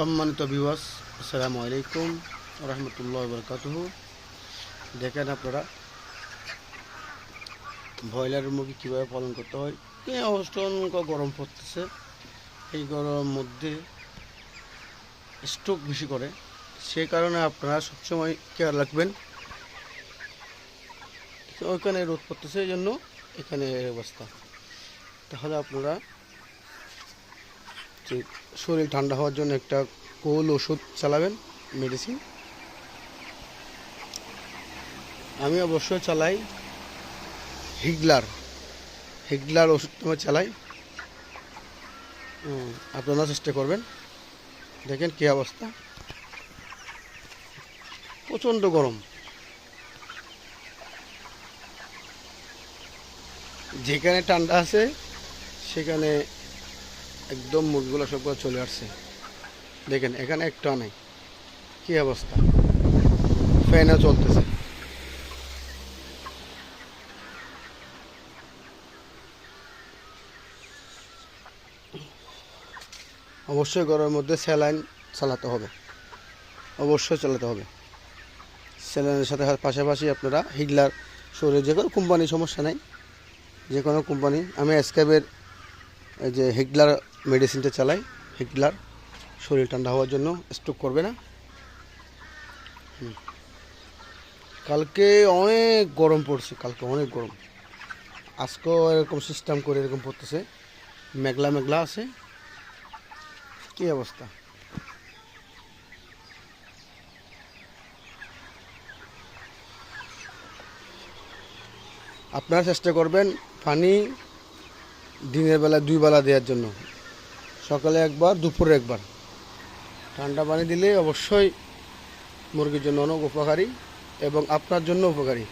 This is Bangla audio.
সম্মানিত বিবাস আসসালামু আলাইকুম রহমতুল্লাহ বরকাতুহ। দেখেন আপনারা, ব্রয়লার মুরগি কীভাবে পালন করতে হয়? কি অবস্থা গরম পড়তেছে। এই গরমের মধ্যে স্ট্রোক বেশি করে। সেই কারণে আপনারা সবসময় কেয়ার রাখবেন। ওইখানে রোদ পড়তেছে, এই জন্য এখানে অবস্থা। তাহলে আপনারা শরীর ঠান্ডা হওয়ার জন্য একটা কোল ওষুধ চালাবেন মেডিসিন আমি অবশ্যই চালাই হিগলার। হিগলার ওষুধ তোমার চালাই। আপনারা চেষ্টা করবেন। দেখেন কী অবস্থা। প্রচণ্ড গরম। যেখানে ঠান্ডা আছে, সেখানে একদম মুখগুলো সবগুলো চলে আসছে। দেখেন, এখানে একটা নেই। কি অবস্থা? ফ্যানও চলতেছে। অবশ্যই ঘরের মধ্যে স্যালাইন চালাতে হবে। অবশ্যই চালাতে হবে। স্যালাইনের সাথে পাশাপাশি আপনারা হিগলার শরীরে যে কোনো কোম্পানি সমস্যা নেই। যে কোনো কোম্পানি, আমি এসকেবের যে হিগলার মেডিসিনটা চালাই। হিগলার শরীর ঠান্ডা হওয়ার জন্য স্ট্রোক করবে না। কালকে অনেক গরম পড়ছে, কালকে অনেক গরম। আজকেও এরকম সিস্টেম করে এরকম পড়তেছে। মেঘলা মেঘলা আছে। কি অবস্থা? আপনারা চেষ্টা করবেন পানি দিনের বেলা দুই বেলা দেওয়ার জন্য। সকালে একবার, দুপুরে একবার। ঠান্ডা পানি দিলে অবশ্যই মুরগির জন্য অনেক উপকারী এবং আপনার জন্য উপকারী।